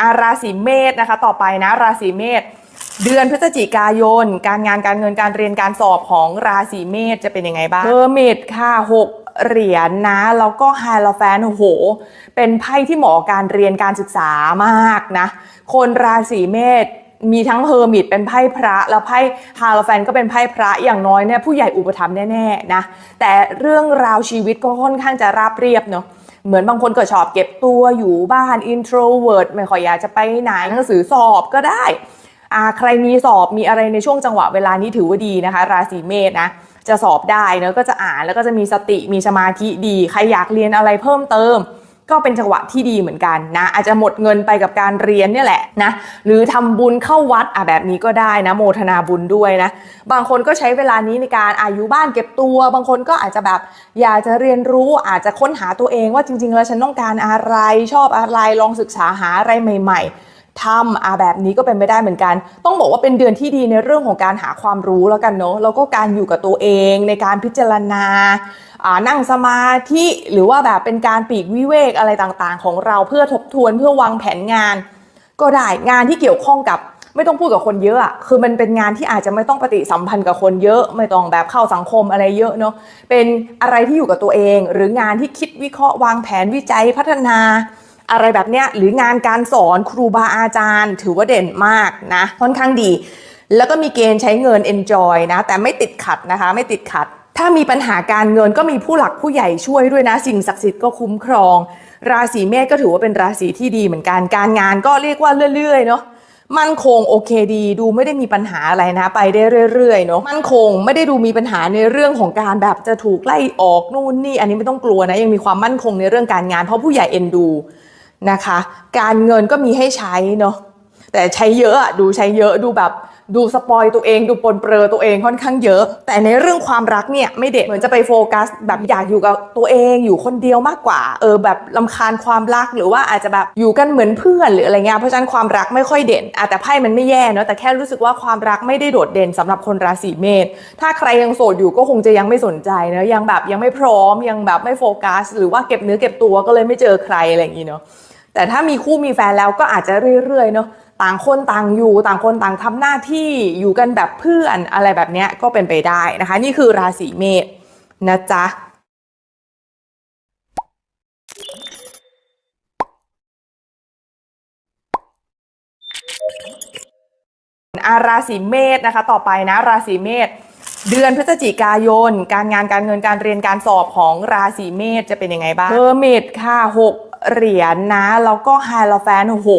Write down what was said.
อาราศีเมษนะคะ ต่อไปนะราศีเมษเดือนพฤศจิกายน การงานการเงินการเรียนการสอบของราศีเมษจะเป็นยังไงบ้างเฮอร์มิตค่ะหกเหรียญนะแล้วก็ไฮโลแฟนโอ้โห เป็นไพ่ที่เหมาะกับการเรียนการศึกษามากนะ คนราศีเมษมีทั้งเฮอร์มิตเป็นไพ่พระ แล้วไพ่ฮาโลแฟนก็เป็นไพ่พระอย่างน้อยเนี่ยผู้ใหญ่อุปถัมภ์แน่ๆนะแต่เรื่องราวชีวิตก็ค่อนข้างจะราบเรียบเนาะ เหมือนบางคนก็ชอบเก็บตัวอยู่บ้าน introvert ไม่ค่อยอยากจะไปไหนหนังสือสอบก็ได้อ่าใครมีสอบมีอะไรในช่วงจังหวะเวลานี้ถือว่าดีนะคะ ราศีเมษนะจะสอบได้เนอะก็จะอ่านแล้วก็จะมีสติมีสมาธิดี ใครอยากเรียนอะไรเพิ่มเติม ก็เป็นจังหวะที่ดีเหมือนกันนะ อาจจะหมดเงินไปกับการเรียนเนี่ยแหละนะหรือทำบุญเข้าวัดอะแบบนี้ก็ได้นะโมทนาบุญด้วยนะ บางคนก็ใช้เวลานี้ในการอายุบ้านเก็บตัว บางคนก็อาจจะแบบอยากจะเรียนรู้อาจจะค้นหาตัวเองว่าจริง ๆ แล้วฉันต้องการอะไรชอบอะไรลองศึกษาหาอะไรใหม่ ๆ ทำอะแบบนี้ก็เป็นไปได้เหมือนกัน ต้องบอกว่าเป็นเดือนที่ดีในเรื่องของการหาความรู้แล้วกันเนาะแล้วก็การอยู่กับตัวเองในการพิจารณาอ่านั่งสมาธิหรือว่าแบบเป็นการปีกวิเวกอะไรต่างๆ ของเราเพื่อทบทวนเพื่อวางแผนงาน ก็ได้งานที่เกี่ยวข้องกับไม่ต้องพูดกับคนเยอะอะคือมันเป็นงานที่อาจจะไม่ต้องปฏิสัมพันธ์กับคนเยอะ ไม่ต้องแบบเข้าสังคมอะไรเยอะเนาะเป็นอะไรที่อยู่กับตัวเอง หรืองานที่คิดวิเคราะห์วางแผนวิจัยพัฒนา อะไรแบบเนี้ยหรืองานการสอนครูบาอาจารย์ ถือว่าเด่นมากนะค่อนข้างดี แล้วก็มีเกณฑ์ใช้เงิน enjoy นะ แต่ไม่ติดขัดนะคะ ไม่ติดขัด ถ้ามีปัญหาการเงินก็มีผู้หลักผู้ใหญ่ช่วยด้วยนะ สิ่งศักดิ์สิทธิ์ก็คุ้มครอง ราศีเมษก็ถือว่าเป็นราศีที่ดีเหมือนกันการงานก็เรียกว่าเรื่อยๆเนาะมั่นคงโอเคดี ดูไม่ได้มีปัญหาอะไรนะ ไปได้เรื่อยๆเนาะมั่นคงไม่ได้ดูมีปัญหาในเรื่องของการแบบจะถูกไล่ออกนู่นนี่ อันนี้ไม่ต้องกลัวนะ ยังมีความมั่นคงในเรื่องการงานเพราะผู้ใหญ่เอ็นดู นะคะ การเงินก็มีให้ใช้เนาะแต่ใช้เยอะดูใช้เยอะดูแบบดูสปอยตัวเองดูปนเปลือตัวเองค่อนข้างเยอะ แต่ในเรื่องความรักเนี่ยไม่เด็ดเหมือนจะไปโฟกัส แบบอยากอยู่กับตัวเองอยู่คนเดียวมากกว่า เออแบบลำคาญความรักหรือว่าอาจจะแบบอยู่กันเหมือนเพื่อนหรืออะไรเงี้ยเพราะฉะนั้นความรักไม่ค่อยเด่นอะแต่ไพ่มันไม่แย่เนาะแต่แค่รู้สึกว่าความรักไม่ได้โดดเด่นสำหรับคนราศีเมษถ้าใครยังโสดอยู่ก็คงจะยังไม่สนใจนะยังแบบยังไม่พร้อมยังแบบไม่โฟกัส หรือว่าเก็บเนื้อเก็บตัวก็เลยไม่เจอใครอะไรอย่างงี้เนาะ แต่ถ้ามีคู่มีแฟนแล้วก็อาจจะเรื่อยๆเนาะต่างคนต่างอยู่ต่างคนต่างทำหน้าที่อยู่กันแบบเพื่อนอะไรแบบเนี้ยก็เป็นไปได้นะคะ นี่คือราศีเมษนะจ๊ะอาราศีเมษนะคะ ต่อไปนะราศีเมษเดือนพฤศจิกายน การงานการเงินการเรียนการสอบของราศีเมษจะเป็นยังไงบ้างเฮอร์มิตค่ะหก เหรียญนะ แล้วก็ไฮโลแฟนโอ้โห